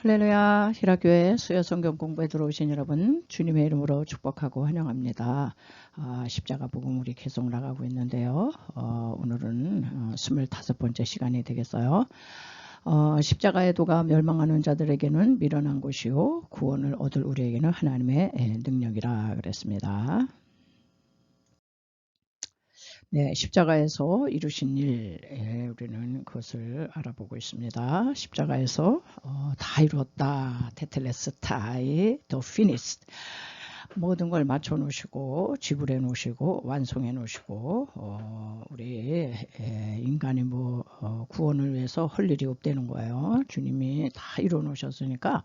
할렐루야 히라교회 수요성경 공부에 들어오신 여러분 주님의 이름으로 축복하고 환영합니다. 아, 십자가 복음 우리 계속 나가고 있는데요. 어, 오늘은 어, 25번째 시간이 되겠어요. 어, 십자가의 도가 멸망하는 자들에게는 미련한 곳이요 구원을 얻을 우리에게는 하나님의 능력이라 그랬습니다. 네, 십자가에서 이루신 일, 예, 우리는 그것을 알아보고 있습니다. 십자가에서 어, 다 이루었다. 테텔레스타이 더 피니스. 모든 걸 맞춰 놓으시고 지불해 놓으시고 완성해 놓으시고 어, 우리 예, 인간이 뭐 어, 구원을 위해서 할 일이 없다는 거예요. 주님이 다 이루어 놓으셨으니까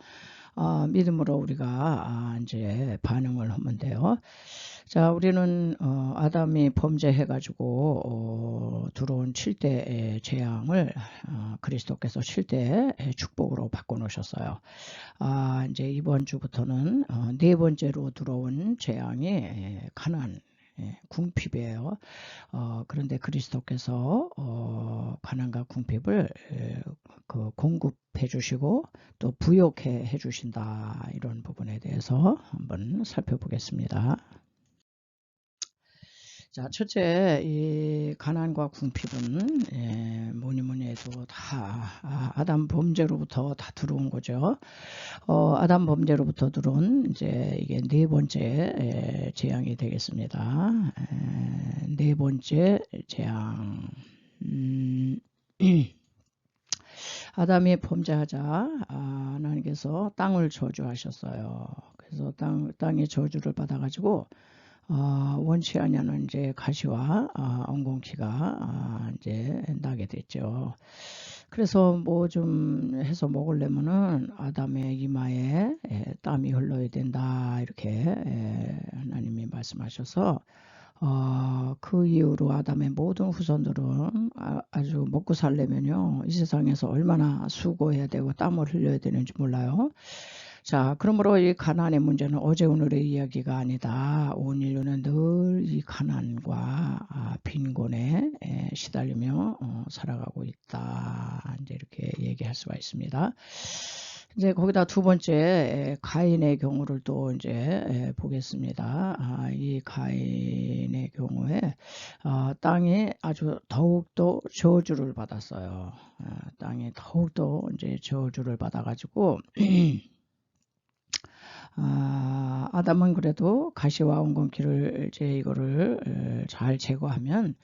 어, 믿음으로 우리가 아, 이제 반응을 하면 돼요. 자, 우리는 어, 아담이 범죄해가지고 어, 들어온 7대의 재앙을 어, 그리스도께서 7대의 축복으로 바꿔놓으셨어요. 아, 이제 이번 주부터는 어, 네 번째로 들어온 재앙이 가난 예, 궁핍이에요. 어, 그런데 그리스도께서 어, 가난과 궁핍을 에, 그 공급해 주시고 또 부욕해 해 주신다 이런 부분에 대해서 한번 살펴보겠습니다. 자, 첫째, 이 가난과 궁핍은 예, 뭐니 뭐니 해도 다 아, 아담 범죄로부터 다 들어온 거죠. 어, 아담 범죄로부터 들어온 이제 이게 네 번째 예, 재앙이 되겠습니다. 예, 네 번째 재앙. 음, 아담이 범죄하자 아, 하나님께서 땅을 저주하셨어요. 그래서 땅 땅의 저주를 받아가지고 어, 원치 않냐는 이제 가시와 어, 엉겅퀴가 어, 이제 나게 됐죠. 그래서 뭐 좀 해서 먹으려면은 아담의 이마에 에, 땀이 흘러야 된다 이렇게 에, 하나님이 말씀하셔서 어, 그 이후로 아담의 모든 후손들은 아, 주 먹고 살려면요 이 세상에서 얼마나 수고해야 되고 땀을 흘려야 되는지 몰라요. 자, 그러므로 이 가난의 문제는 어제 오늘의 이야기가 아니다. 온 인류는 늘 이 가난과 아, 빈곤에 시달리며 어, 살아가고 있다. 이제 이렇게 얘기할 수가 있습니다. 이제 거기다 두 번째 가인의 경우를 또 이제 보겠습니다. 아, 이 가인의 경우에 어, 땅이 아주 더욱더 저주를 받았어요. 아, 땅이 더욱더 이제 저주를 받아가지고 아, 아담은 그래도 가시와 엉겅퀴를 이제 이거를 잘 제거하면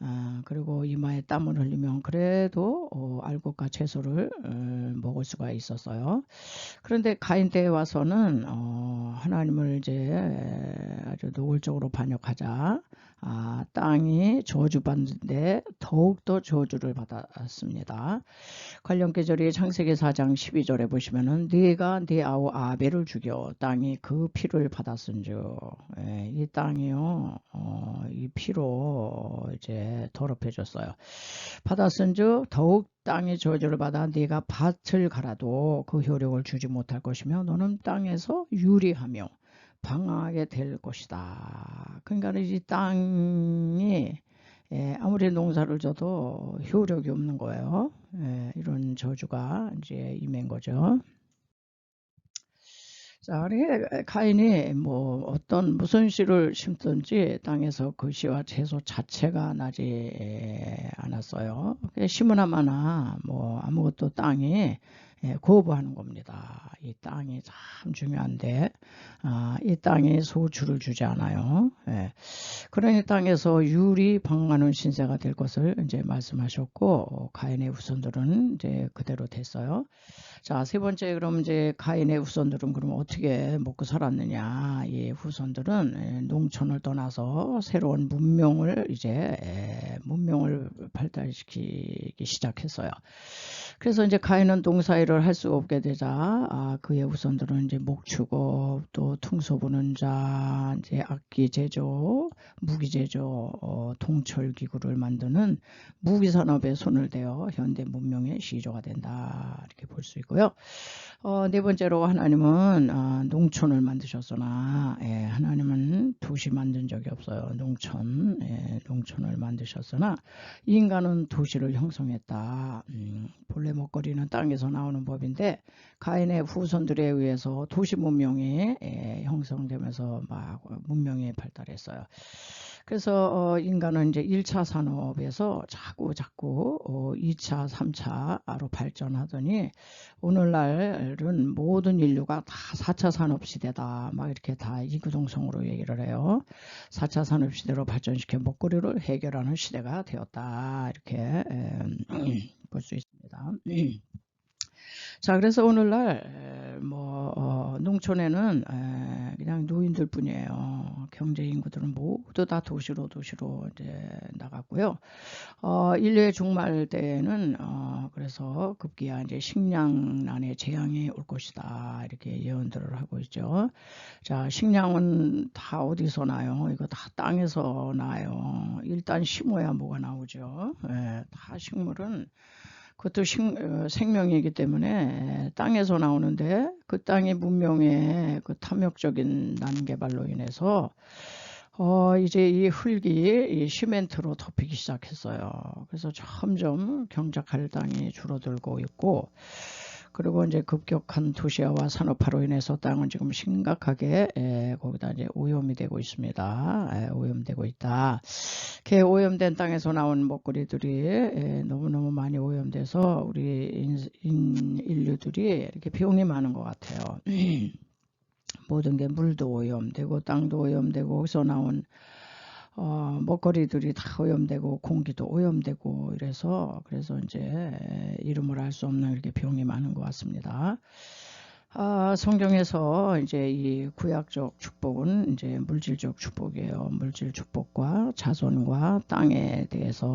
아, 그리고 이마에 땀을 흘리면 그래도 어, 알곡과 채소를 어, 먹을 수가 있었어요. 그런데 가인 때에 와서는 어, 하나님을 이제 아주 노골적으로 반역하자 아, 땅이 저주받는데 더욱더 저주를 받았습니다. 관련 계절이 창세기 4장 12절에 보시면은 네가 네 아우 아벨을 죽여 땅이 그 피를 받았은즉 예, 이 땅이요 어, 이 피로 이제 더럽혀졌어요. 받았은즉 더욱 땅의 저주를 받아 네가 밭을 갈아도 그 효력을 주지 못할 것이며 너는 땅에서 유리하며 방황하게 될 것이다. 그러니까 이 땅이 예, 아무리 농사를 져도 효력이 없는 거예요. 예, 이런 저주가 이제 임한 거죠. 자, 가인이 뭐 어떤 무슨 씨를 심든지 땅에서 그 씨와 채소 자체가 나지 않았어요. 심으나마나 뭐 아무것도 땅이 예, 거부하는 겁니다. 이 땅이 참 중요한데 아, 이 땅에 소주를 주지 않아요. 예. 그러니 땅에서 유리 방하는 신세가 될 것을 이제 말씀하셨고 가인의 후손들은 이제 그대로 됐어요. 자, 세 번째 그럼 이제 가인의 후손들은 그럼 어떻게 먹고 살았느냐? 이 후손들은 예, 농촌을 떠나서 새로운 문명을 이제 예, 문명을 발달시키기 시작했어요. 그래서 이제 가인은 동사일을 할 수 없게 되자 아, 그의 후손들은 이제 목축업 또 퉁소 부는 자 이제 악기 제조 무기 제조 어, 동철 기구를 만드는 무기 산업에 손을 대어 현대 문명의 시조가 된다 이렇게 볼 수 있고 요. 어, 네 번째로 하나님은 어, 농촌을 만드셨으나 예, 하나님은 도시 만든 적이 없어요. 농촌 예, 농촌을 만드셨으나 인간 인간은 도시를 형성했다. 음, 본래 먹거리는 땅에서 나오는 법인데 가인의 후손들에 의해서 도시 문명이 에, 형성되면서 막 문명이 발달했어요. 그래서 어, 인간은 이제 1차 산업에서 자꾸 자꾸 어, 2차, 3차로 발전하더니 오늘날은 모든 인류가 다 4차 산업 시대다. 막 이렇게 다 이구동성으로 얘기를 해요. 4차 산업 시대로 발전시켜 먹거리를 해결하는 시대가 되었다. 이렇게 볼 수 있습니다. 자, 그래서 오늘날 뭐 어, 농촌에는 에, 그냥 노인들 뿐이에요. 경제 인구들은 모두 다 도시로 도시로 이제 나갔고요. 어, 인류의 종말 때에는 어, 그래서 급기야 이제 식량난의 재앙이 올 것이다 이렇게 예언들을 하고 있죠. 자, 식량은 다 어디서 나요? 이거 다 땅에서 나요. 일단 심어야 뭐가 나오죠. 에, 다 식물은 그것도 식, 어, 생명이기 때문에 땅에서 나오는데 그 땅의 문명의 그 탐욕적인 난개발로 인해서 어, 이제 이 흙이 이 시멘트로 덮이기 시작했어요. 그래서 점점 경작할 땅이 줄어들고 있고 그리고 이제 급격한 도시화와 산업화로 인해서 땅은 지금 심각하게 에, 거기다 이제 오염이 되고 있습니다. 에, 오염되고 있다. 개 오염된 땅에서 나온 먹거리들이 에, 너무너무 많이 오염돼서 우리 인, 인, 인류들이 이렇게 병이 많은 것 같아요. 모든 게 물도 오염되고 땅도 오염되고 거기서 나온 어, 먹거리들이 다 오염되고 공기도 오염되고 이래서 그래서 이제 이름을 알 수 없는 이렇게 병이 많은 것 같습니다. 아, 성경에서 이제 이 구약적 축복은 이제 물질적 축복이에요. 물질 축복과 자손과 땅에 대해서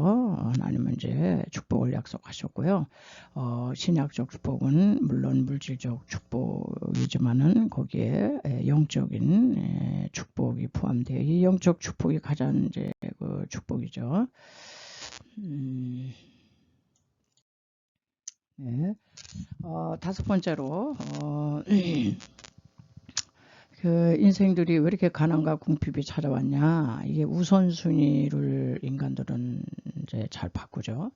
하나님은 이제 축복을 약속하셨고요. 어, 신약적 축복은 물론 물질적 축복이지만은 거기에 영적인 축복이 포함되어 이 영적 축복이 가장 이제 그 축복이죠. 음. 네. 어, 다섯 번째로 어, 그 인생들이 왜 이렇게 가난과 궁핍이 찾아왔냐. 이게 우선순위를 인간들은 이제 잘 바꾸죠.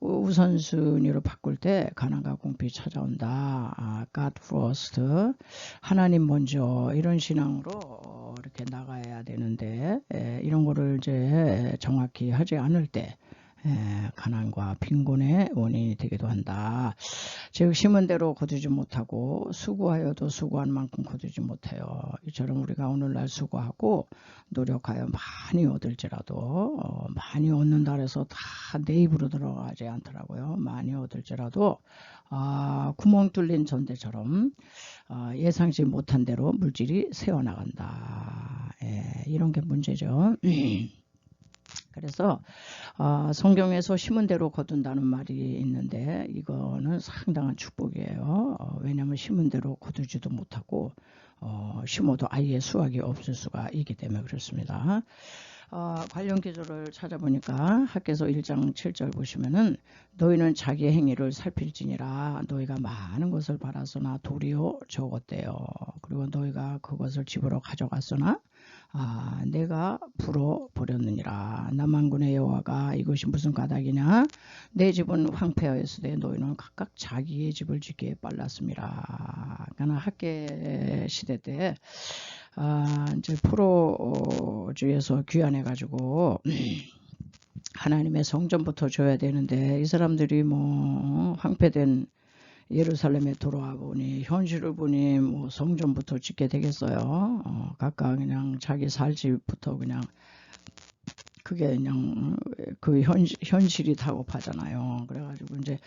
우선순위로 바꿀 때 가난과 궁핍이 찾아온다. 아, God first. 하나님 먼저. 이런 신앙으로 이렇게 나가야 되는데 에, 이런 거를 이제 정확히 하지 않을 때 가난과 빈곤의 원인이 되기도 한다. 즉 심은 대로 거두지 못하고 수고하여도 수고한 만큼 거두지 못해요. 이처럼 우리가 오늘날 수고하고 노력하여 많이 얻을지라도 어, 많이 얻는다 해서 다 내 입으로 들어가지 않더라고요. 많이 얻을지라도 어, 구멍 뚫린 전대처럼 어, 예상치 못한 대로 물질이 새어나간다. 예, 이런 게 문제죠. 그래서 어, 성경에서 심은 대로 거둔다는 말이 있는데 이거는 상당한 축복이에요. 어, 왜냐하면 심은 대로 거두지도 못하고 어, 심어도 아예 수확이 없을 수가 있기 때문에 그렇습니다. 어, 관련 기조를 찾아보니까 학계서 1장 7절 보시면은 너희는 자기 행위를 살필지니라 너희가 많은 것을 바라서나 도리어 적었대요. 그리고 너희가 그것을 집으로 가져갔으나 아, 내가 불어버렸느니라. 남한군의 여호와가 이것이 무슨 까닭이냐? 내 집은 황폐하였으되 너희는 각각 자기의 집을 짓기에 빨랐습니다. 그러나 학계 시대 때 아, 이제 포로주에서 귀환해가지고 하나님의 성전부터 줘야 되는데 이 사람들이 뭐 황폐된 예루살렘에 돌아와 보니 현실을 보니 뭐 성전부터 짓게 되겠어요. 어, 각각 그냥 자기 살 집부터 그냥 그게 그냥 그 현, 현실이 다급하잖아요. 그래가지고 이제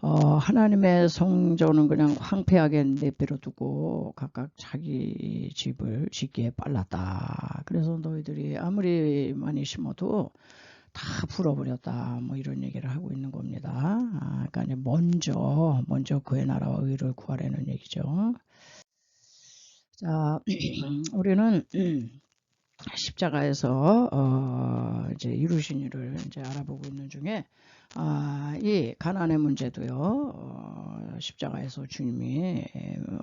어, 하나님의 성전은 그냥 황폐하게 내버려 두고 각각 자기 집을 짓기에 빨랐다. 그래서 너희들이 아무리 많이 심어도 다 풀어버렸다. 뭐 이런 얘기를 하고 있는 겁니다. 아, 그러니까 먼저 먼저 그의 나라와 의를 구하라는 얘기죠. 자, 우리는 십자가에서 어, 이제 이루신 일을 이제 알아보고 있는 중에 아, 이 가난의 문제도요. 어, 십자가에서 주님이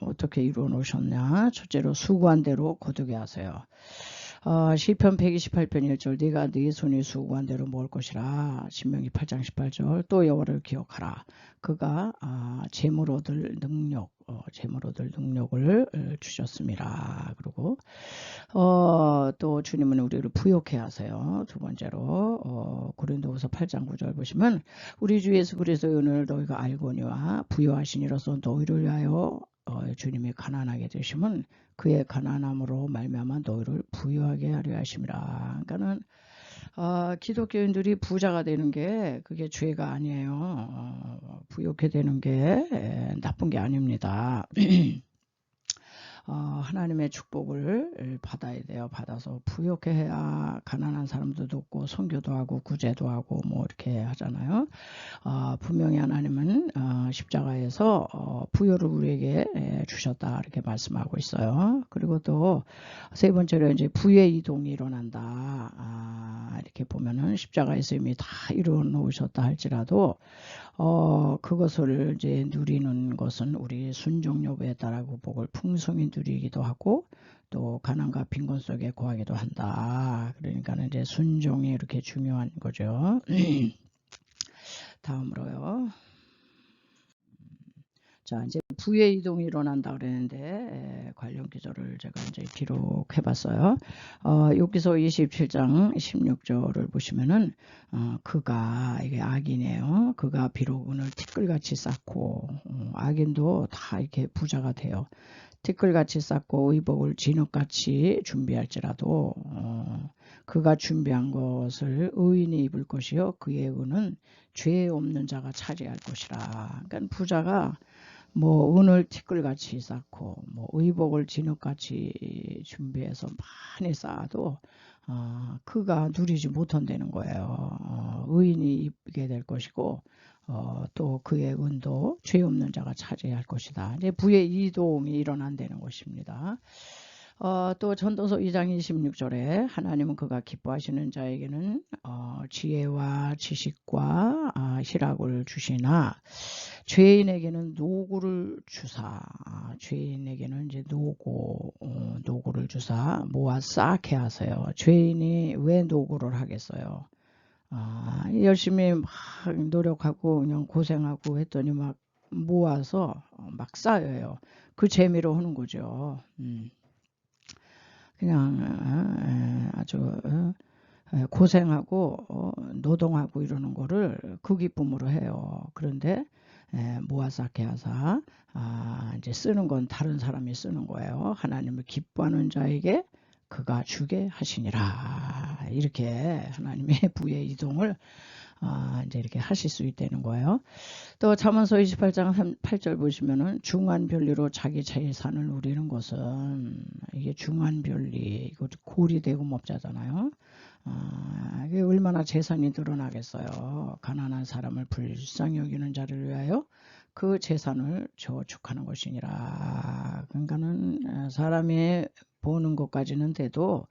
어떻게 이루어 놓으셨냐? 첫째로 수고한 대로 거두게 하세요. 어, 시편 128편 1절 네가 네 손이 수고한 대로 먹을 것이라 신명기 8장 18절 또 여호와를 기억하라 그가 아, 재물 얻을 능력 어, 재물 얻을 능력을 어, 주셨습니다. 그리고 어, 또 주님은 우리를 부욕해 하세요. 두 번째로 어, 고린도후서 8장 9절 보시면 우리 주 예수 그리스도의 은혜를 너희가 알거니와 부여하시니로서 너희를 위하여 어, 주님이 가난하게 되시면 그의 가난함으로 말미암아 너희를 부유하게 하려 하심이라. 그러니까는 어, 기독교인들이 부자가 되는 게 그게 죄가 아니에요. 어, 부욕해 되는 게 에, 나쁜 게 아닙니다. 어, 하나님의 축복을 받아야 돼요. 받아서 부욕해 해야 가난한 사람도 돕고 선교도 하고 구제도 하고 뭐 이렇게 하잖아요. 어, 분명히 하나님은 어, 십자가에서 어, 부여를 우리에게 에, 주셨다 이렇게 말씀하고 있어요. 그리고 또 세 번째로 이제 부의 이동이 일어난다. 아, 이렇게 보면은 십자가에서 이미 다 이루어 놓으셨다 할지라도 어, 그것을 이제 누리는 것은 우리 순종 여부에 따라고 복을 풍성히 누리기도 하고 또 가난과 빈곤 속에 거하기도 한다. 그러니까는 이제 순종이 이렇게 중요한 거죠. 다음으로요. 자, 이제 부의 이동이 일어난다 그랬는데 에, 관련 기조를 제가 이제 기록해 봤어요. 어, 여기서 27장 16절을 보시면은 어, 그가 이게 악인이에요. 그가 비록 오늘 티끌같이 쌓고 어, 악인도 다 이렇게 부자가 돼요. 티끌같이 쌓고 의복을 진흙같이 준비할지라도 어, 그가 준비한 것을 의인이 입을 것이요 그의 의는 죄 없는 자가 차지할 것이라. 그러니까 부자가 뭐 은을 티끌같이 쌓고 뭐 의복을 진흙같이 준비해서 많이 쌓아도 어, 그가 누리지 못한다는 거예요. 어, 의인이 입게 될 것이고 어, 또 그의 은도 죄 없는 자가 차지할 것이다. 이제 부의 이동이 일어난다는 것입니다. 어, 또 전도서 2장 26절에 하나님은 그가 기뻐하시는 자에게는 어, 지혜와 지식과 아, 희락을 주시나 죄인에게는 노고를 주사 아, 죄인에게는 이제 노고 어, 노고를 주사 모아 쌓게 하세요. 죄인이 왜 노고를 하겠어요? 아, 열심히 막 노력하고 그냥 고생하고 했더니 막 모아서 막 쌓여요. 그 재미로 하는 거죠. 음. 그냥 어, 아주 어, 고생하고 노동하고 이러는 거를 그 기쁨으로 해요. 그런데 모아사케 하사 아, 이제 쓰는 건 다른 사람이 쓰는 거예요. 하나님을 기뻐하는 자에게 그가 주게 하시니라 이렇게 하나님의 부의 이동을 아, 이제 이렇게 하실 수 있다는 거예요. 또 잠언서 28장 3, 8절 보시면은 중한 별리로 자기 재산을 누리는 것은 이게 중한 별리 이거 고리대고 업자잖아요. 아, 이게 얼마나 재산이 늘어나겠어요. 가난한 사람을 불쌍히 여기는 자를 위하여 그 재산을 저축하는 것이니라. 그러니까는 사람이 보는 것까지는 돼도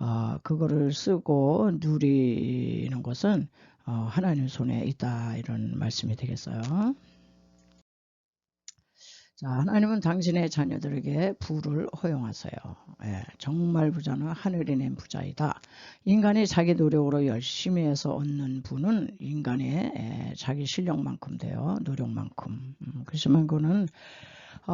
어, 그거를 쓰고 누리는 것은 어, 하나님 손에 있다 이런 말씀이 되겠어요. 자, 하나님은 당신의 자녀들에게 부를 허용하세요. 예, 정말 부자는 하늘이 낸 부자이다. 인간이 자기 노력으로 열심히 해서 얻는 부는 인간의 예, 자기 실력만큼 돼요. 노력만큼. 음, 그렇지만 그거는 어,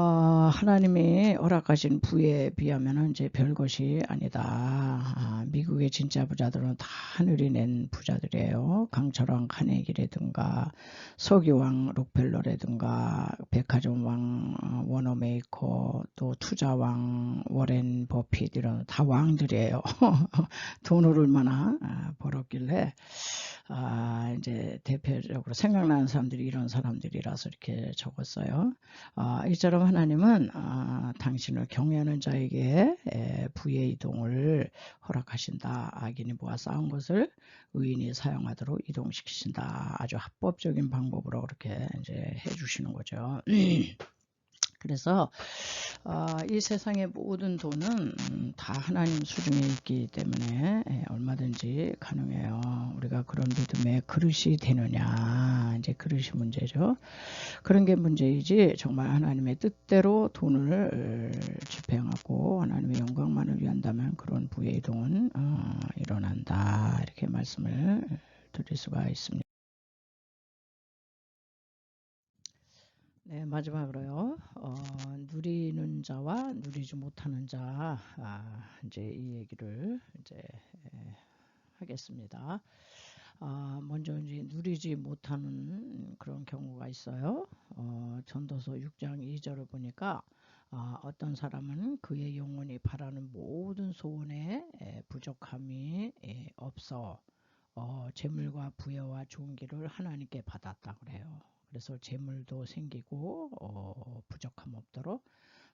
하나님이 허락하신 부에 비하면 이제 별것이 아니다. 아, 미국의 진짜 부자들은 다 하늘이 낸 부자들이에요. 강철왕 카네기라든가 석유왕 록펠러라든가 백화점왕 어, 워너메이커 또 투자왕 워렌 버핏 이런 다 왕들이에요. 돈을 얼마나 아, 벌었길래 아, 이제 대표적으로 생각나는 사람들이 이런 사람들이라서 이렇게 적었어요. 아, 이처럼 하나님은 아, 당신을 경외하는 자에게 에, 부의 이동을 허락하신다. 악인이 모아 쌓은 것을 의인이 사용하도록 이동시키신다. 아주 합법적인 방법으로 그렇게 이제 해주시는 거죠. 그래서 어, 이 세상의 모든 돈은 음, 다 하나님 수중에 있기 때문에 예, 얼마든지 가능해요. 우리가 그런 믿음의 그릇이 되느냐 이제 그릇이 문제죠. 그런 게 문제이지 정말 하나님의 뜻대로 돈을 집행하고 하나님의 영광만을 위한다면 그런 부의 이동은 어, 일어난다 이렇게 말씀을 드릴 수가 있습니다. 네, 마지막으로요. 어, 누리는 자와 누리지 못하는 자, 아, 이제 이 얘기를 이제 에, 하겠습니다. 아, 먼저 이제 누리지 못하는 그런 경우가 있어요. 어, 전도서 6장 2절을 보니까 아, 어떤 사람은 그의 영혼이 바라는 모든 소원에 에, 부족함이 에, 없어 어, 재물과 부여와 존귀를 하나님께 받았다 그래요. 그래서 재물도 생기고 어, 부족함 없도록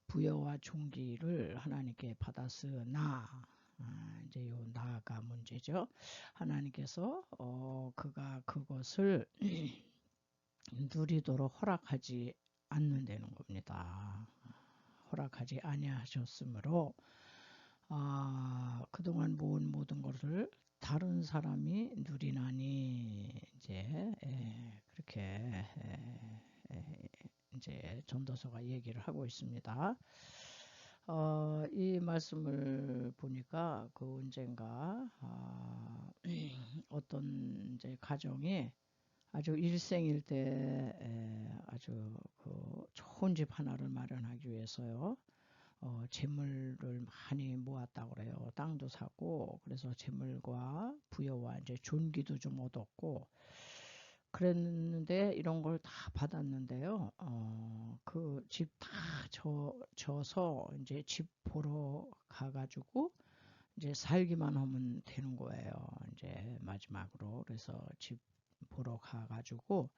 부여와 존귀를 하나님께 받았으나 아, 이제 요 나가 문제죠. 하나님께서 어, 그가 그것을 누리도록 허락하지 않는다는 겁니다. 허락하지 아니하셨으므로 아, 그동안 모은 모든 것을 다른 사람이 누리나니 이제 에, 그렇게 이제 전도서가 얘기를 하고 있습니다. 어, 이 말씀을 보니까 그 언젠가 아, 어떤 이제 가정이 아주 일생일 때 아주 그 좋은 집 하나를 마련하기 위해서요. 어, 재물을 많이 모았다고 그래요. 땅도 사고 그래서 재물과 부여와 이제 존귀도 좀 얻었고 그랬는데 이런 걸 다 받았는데요. 어, 그 집 다 져서 이제 집 보러 가가지고 이제 살기만 하면 되는 거예요. 이제 마지막으로 그래서 집 보러 가가지고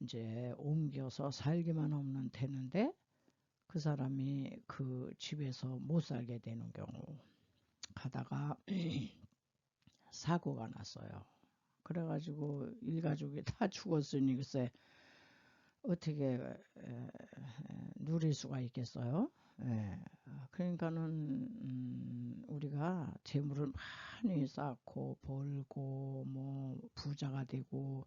이제 옮겨서 살기만 하면 되는데 그 사람이 그 집에서 못 살게 되는 경우 가다가 사고가 났어요. 그래가지고 일가족이 다 죽었으니 글쎄 어떻게 누릴 수가 있겠어요? 예. 그러니까는 음, 우리가 재물을 많이 쌓고 벌고 뭐 부자가 되고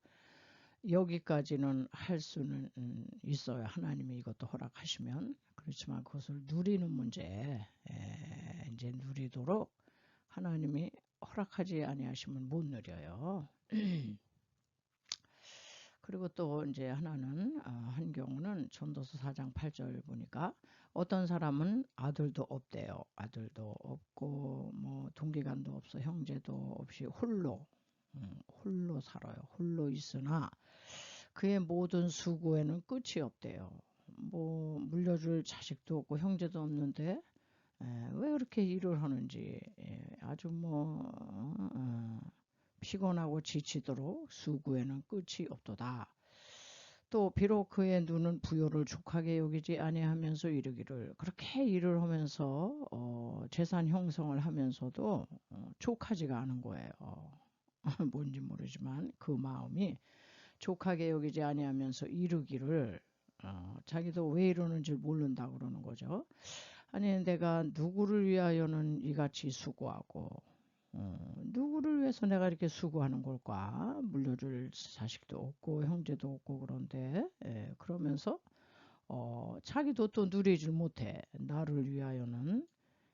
여기까지는 할 수는 음, 있어요. 하나님이 이것도 허락하시면 그렇지만 그것을 누리는 문제 에, 이제 누리도록 하나님이 허락하지 아니하시면 못 누려요. 그리고 또 이제 하나는 어, 한 경우는 전도서 4장 8절 보니까 어떤 사람은 아들도 없대요. 아들도 없고 뭐 동기간도 없어 형제도 없이 홀로 음, 홀로 살아요. 홀로 있으나 그의 모든 수고에는 끝이 없대요. 뭐 물려줄 자식도 없고 형제도 없는데 에, 왜 그렇게 일을 하는지 에, 아주 뭐 어, 어, 피곤하고 지치도록 수고에는 끝이 없도다. 또 비록 그의 눈은 부여를 족하게 여기지 아니하면서 이르기를 그렇게 일을 하면서 어, 재산 형성을 하면서도 어, 족하지가 않은 거예요. 뭔지 모르지만 그 마음이 족하게 여기지 아니하면서 이르기를 어, 자기도 왜 이러는지 모른다 그러는 거죠. 아니 내가 누구를 위하여는 이같이 수고하고 어, 누구를 위해서 내가 이렇게 수고하는 걸까? 물려줄 자식도 없고 형제도 없고 그런데 예, 그러면서 어, 자기도 또 누리질 못해 나를 위하여는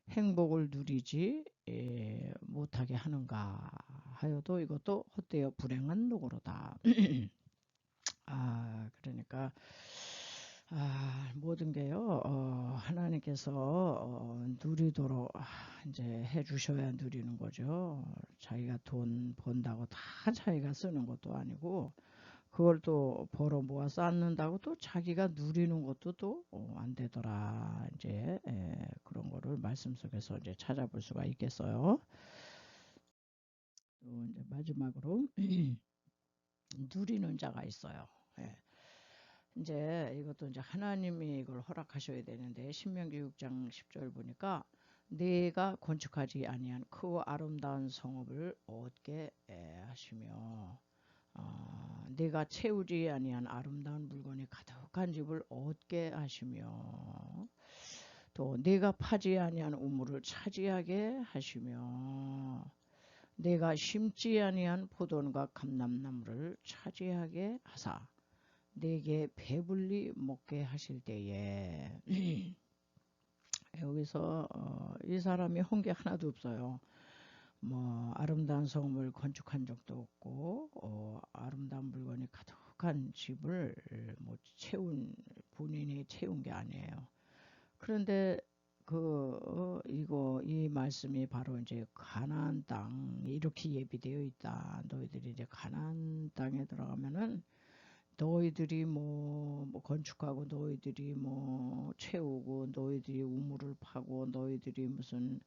행복을 누리지 예, 못하게 하는가 하여도 이것도 헛되어 불행한 노고로다. 아 그러니까 아, 모든 게요, 어, 하나님께서 어, 누리도록 아, 이제 해 주셔야 누리는 거죠. 자기가 돈 번다고 다 자기가 쓰는 것도 아니고, 그걸 또 벌어 모아 쌓는다고 또 자기가 누리는 것도 또안 어, 되더라. 이제 예, 그런 거를 말씀 속에서 이제 찾아볼 수가 있겠어요. 또 이제 마지막으로 누리는 자가 있어요. 예. 이제 이것도 이제 하나님이 이걸 허락하셔야 되는데 신명기 6장 10절 보니까 내가 건축하지 아니한 그 아름다운 성읍을 얻게 하시며 어, 내가 채우지 아니한 아름다운 물건이 가득한 집을 얻게 하시며 또 내가 파지 아니한 우물을 차지하게 하시며 내가 심지 아니한 포도원과 감람나무를 차지하게 하사 내게 배불리 먹게 하실 때에 여기서 어, 이 사람이 한 게 하나도 없어요. 뭐 아름다운 성을 건축한 적도 없고 어, 아름다운 물건이 가득한 집을 뭐 채운 본인이 채운 게 아니에요. 그런데 그 어, 이거 이 말씀이 바로 이제 가나안 땅 이렇게 예비되어 있다. 너희들이 이제 가나안 땅에 들어가면은 너희들이 뭐, 뭐 건축하고 너희들이 뭐 채우고 너희들이 우물을 파고 너희들이 무슨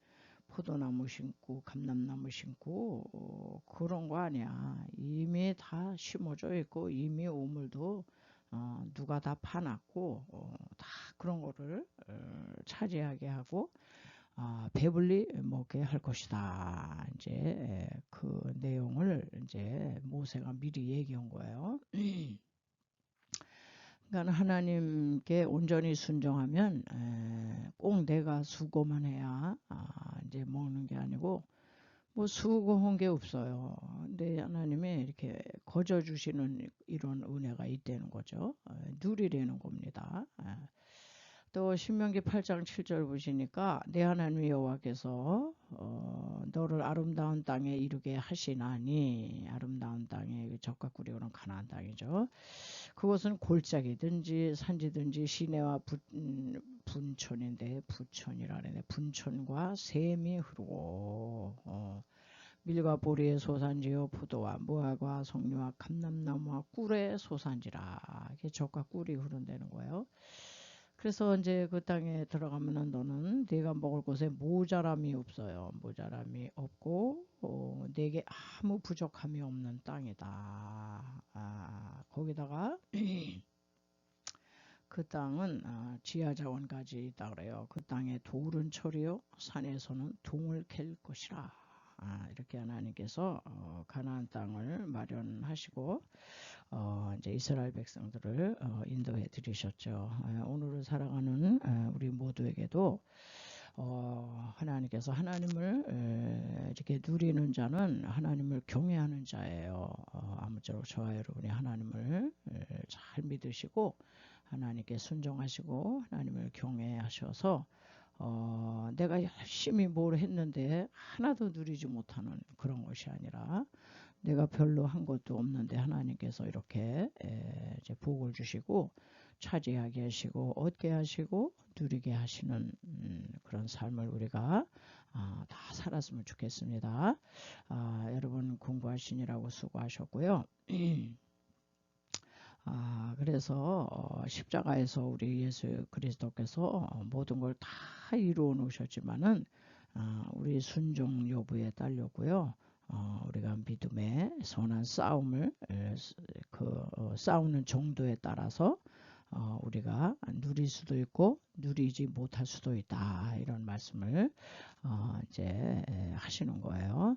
포도나무 심고 감람나무 심고 어, 그런 거 아니야. 이미 다 심어져 있고 이미 우물도 어, 누가 다 파놨고 어, 다 그런 거를 어, 차지하게 하고 아, 배불리 먹게 할 것이다. 이제 에, 그 내용을 이제 모세가 미리 얘기한 거예요. 그러니까 하나님께 온전히 순종하면 에, 꼭 내가 수고만 해야 아, 이제 먹는 게 아니고 뭐 수고한 게 없어요. 근데 하나님이 이렇게 거저 주시는 이런 은혜가 있다는 거죠. 에, 누리려는 겁니다. 에. 또 신명기 8장 7절 보시니까 내 하나님 여호와께서 어, 너를 아름다운 땅에 이르게 하시나니 아름다운 땅에 적과 꿀이 오는 가나안 땅이죠. 그것은 골짜기든지 산지든지 시내와 부, 음, 분촌인데 부촌이라네 분촌과 샘이 흐르고 어, 밀과 보리의 소산지요 포도와 무화과 석류와 감람나무와 꿀의 소산지라 이게 적과 꿀이 흐른다는 거예요. 그래서 이제 그 땅에 들어가면은 너는 네가 먹을 곳에 모자람이 없어요. 모자람이 없고 어, 내게 아무 부족함이 없는 땅이다. 아, 거기다가 그 땅은 아, 지하 자원까지 있다 그래요. 그 땅에 돌은 철이요, 산에서는 동을 캘 것이라. 아, 이렇게 하나님께서 어, 가나안 땅을 마련하시고 어, 이제 이스라엘 백성들을 어, 인도해 드리셨죠. 에, 오늘을 살아가는 에, 우리 모두에게도 어, 하나님께서 하나님을 에, 이렇게 누리는 자는 하나님을 경외하는 자예요. 어, 아무쪼록 저와 여러분이 하나님을 에, 잘 믿으시고 하나님께 순종하시고 하나님을 경외하셔서 어, 내가 열심히 뭘 했는데 하나도 누리지 못하는 그런 것이 아니라 내가 별로 한 것도 없는데 하나님께서 이렇게 에, 이제 복을 주시고 차지하게 하시고 얻게 하시고 누리게 하시는 음, 그런 삶을 우리가 아, 다 살았으면 좋겠습니다. 아, 여러분 공부하시느라고 수고하셨고요. 아, 그래서 어, 십자가에서 우리 예수 그리스도께서 모든 걸 다 이루어 놓으셨지만은 아, 우리 순종 여부에 딸렸고요. 어, 우리가 믿음의 선한 싸움을 에, 그 어, 싸우는 정도에 따라서 어, 우리가 누릴 수도 있고 누리지 못할 수도 있다 이런 말씀을 어, 이제 에, 하시는 거예요.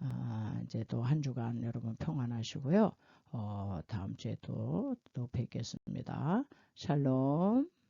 아, 이제 또 한 주간 여러분 평안하시고요. 어, 다음 주에 또, 또 뵙겠습니다. 샬롬.